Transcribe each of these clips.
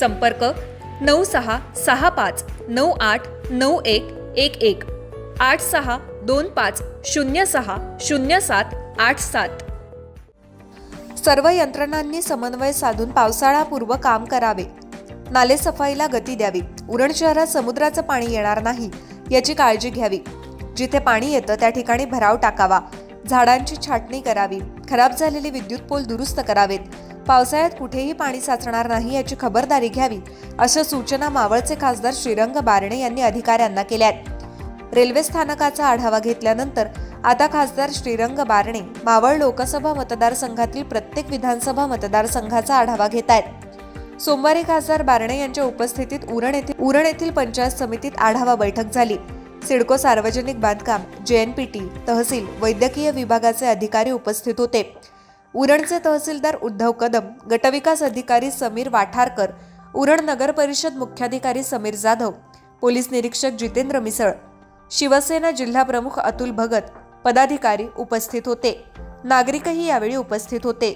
संपर्क नऊ सहा सहा पाच नऊ आठ नऊ एक एक एक. आठ सहा दोन पाच शून्य सहा शून्य सात आठ सात. सर्व यंत्रणांनी समन्वय साधून पावसाळापूर्व काम करावे. नालेसफाईला गती द्यावी. उरण शहरात समुद्राचं पाणी येणार नाही याची काळजी घ्यावी. जिथे पाणी येतं त्या ठिकाणी भराव टाकावा. झाडांची छाटणी करावी. खराब झालेले विद्युत पोल दुरुस्त करावेत. पावसाळ्यात कुठेही पाणी साचणार नाही याची खबरदारी घ्यावी अशा सूचना मावळचे खासदार श्रीरंग बारणे यांनी अधिकाऱ्यांना केल्या आहेत रेल्वे स्थानकाचा आढावा घेतल्यानंतर आता खासदार श्रीरंग बारणे मावळ लोकसभा मतदारसंघातील प्रत्येक विधानसभा मतदारसंघाचा आढावा घेत आहेत. सोमवारी खासदार बारणे यांच्या उपस्थितीत उरण येथील उरण येथील पंचायत समितीत आढावा बैठक झाली. सिडको सार्वजनिक बांधकाम जेएनपीटी तहसील वैद्यकीय विभागाचे अधिकारी उपस्थित होते. उरणचे तहसीलदार उद्धव कदम गटविकास अधिकारी समीर वाठारकर उरण नगर परिषद मुख्याधिकारी समीर जाधव पोलीस निरीक्षक जितेंद्र मिसळ शिवसेना जिल्हा प्रमुख अतुल भगत पदाधिकारी उपस्थित होते. नागरिकही यावेळी उपस्थित होते.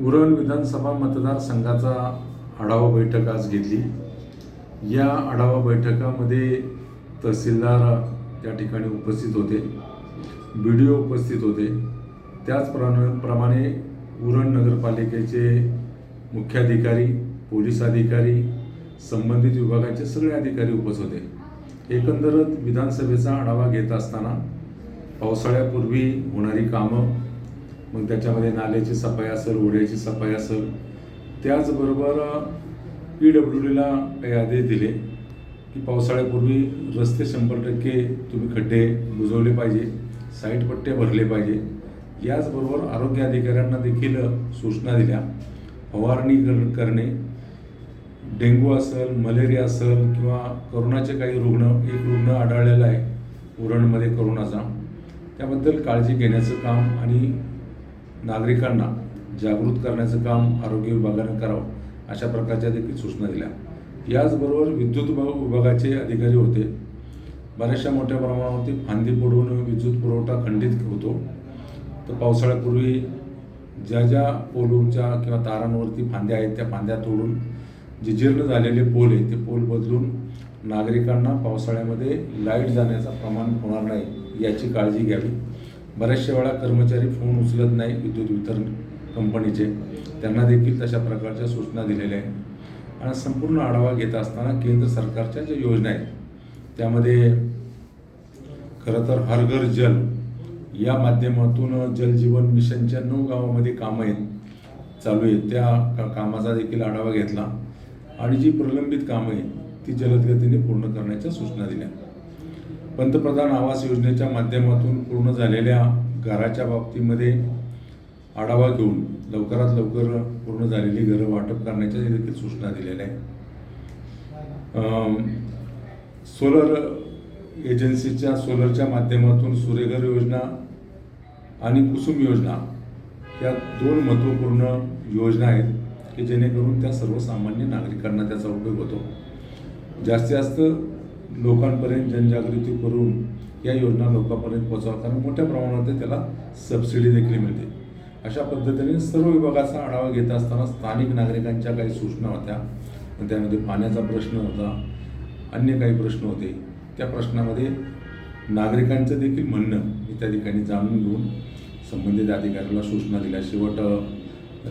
उरण विधानसभा मतदारसंघाचा आढावा बैठक आज घेतली. या आढावा बैठकामध्ये तहसीलदार त्या ठिकाणी उपस्थित होते. बी डी ओ उपस्थित होते. त्याचप्रमाणे प्रमाणे उरण नगरपालिकेचे मुख्याधिकारी पोलीस अधिकारी संबंधित विभागाचे सगळे अधिकारी उपस्थित होते. एकंदरच विधानसभेचा आढावा घेत असताना पावसाळ्यापूर्वी होणारी कामं मग त्याच्यामध्ये नाल्याची सफाई असेल ओढ्याची सफाई असेल त्याचबरोबर पी डब्ल्यू डीला काही आदेश दिले की पावसाळ्यापूर्वी रस्ते शंभर टक्के तुम्ही खड्डे बुजवले पाहिजे साईट पट्टे भरले पाहिजे. याचबरोबर आरोग्य अधिकाऱ्यांना देखील सूचना दिल्या. फवारणी कर करणे डेंग्यू असेल मलेरिया असेल किंवा करोनाचे काही रुग्ण एक रुग्ण आढळलेला आहे उरणमध्ये करोनाचा. त्याबद्दल काळजी घेण्याचं काम आणि नागरिकांना जागृत करण्याचं काम आरोग्य विभागानं करावं अशा प्रकारच्या देखील सूचना दिल्या. याचबरोबर विद्युत विभागाचे अधिकारी होते. बऱ्याचशा मोठ्या प्रमाणावरती फांदी पडून विद्युत पुरवठा खंडित होतो. तर पावसाळ्यापूर्वी ज्या ज्या पोलूंच्या किंवा तारांवरती फांद्या आहेत त्या फांद्या तोडून जे जीर्ण झालेले पोल आहे ते पोल बदलून नागरिकांना पावसाळ्यामध्ये लाइट जाण्याचं प्रमाण होणार नाही याची काळजी घ्यावी. बऱ्याचशा वेळा कर्मचारी फोन उचलत नाही विद्युत वितरण कंपनीचे. त्यांना देखील तशा प्रकारच्या सूचना दिलेल्या आहेत. आणि संपूर्ण आढावा घेत असताना केंद्र सरकारच्या ज्या योजना आहेत त्यामध्ये खरं तर हर घर जल या माध्यमातून जलजीवन मिशनच्या नऊ गावामध्ये कामं आहेत चालू आहेत. त्या का कामाचा देखील आढावा घेतला. आणि जी प्रलंबित कामं आहेत ती जलदगतीने पूर्ण करण्याच्या सूचना दिल्या. पंतप्रधान आवास योजनेच्या माध्यमातून पूर्ण झालेल्या घराच्या बाबतीमध्ये आढावा घेऊन लवकरात लवकर पूर्ण झालेली घरं वाटप करण्याच्या देखील सूचना दिलेल्या आहेत. सोलर एजन्सीच्या सोलरच्या माध्यमातून सूर्यघर योजना आणि कुसुम योजना या दोन महत्त्वपूर्ण योजना आहेत की जेणेकरून त्या सर्वसामान्य नागरिकांना त्याचा उपयोग होतो. जास्तीत जास्त लोकांपर्यंत जनजागृती करून या योजना लोकांपर्यंत पोहोचावं कारण मोठ्या प्रमाणात त्याला सबसिडी देखील मिळते. अशा पद्धतीने सर्व विभागाचा आढावा घेत असताना स्थानिक नागरिकांच्या काही सूचना होत्या. त्यामध्ये पाण्याचा प्रश्न होता अन्य काही प्रश्न होते. त्या प्रश्नामध्ये नागरिकांचं देखील म्हणणं मी त्या ठिकाणी जाणून घेऊन संबंधित अधिकाऱ्याला सूचना दिल्या. शेवट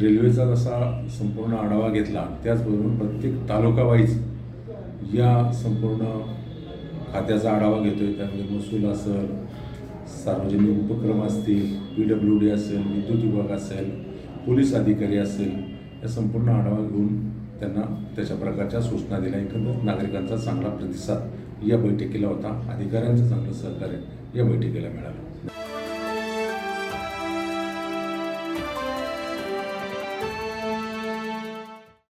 रेल्वेचा जसा संपूर्ण आढावा घेतला त्याचबरोबर प्रत्येक तालुका वाईज या संपूर्ण खात्याचा आढावा घेतो आहे त्यामध्ये महसूल असेल सार्वजनिक उपक्रम असतील पी डब्ल्यू डी असेल विद्युत विभाग असेल पोलीस अधिकारी असेल या संपूर्ण आढावा घेऊन त्यांना त्याच्या प्रकारच्या सूचना दिल्या. एकंदर नागरिकांचा चांगला प्रतिसाद या बैठकीला होता. अधिकाऱ्यांचं चांगलं सहकार्य या बैठकीला मिळालं.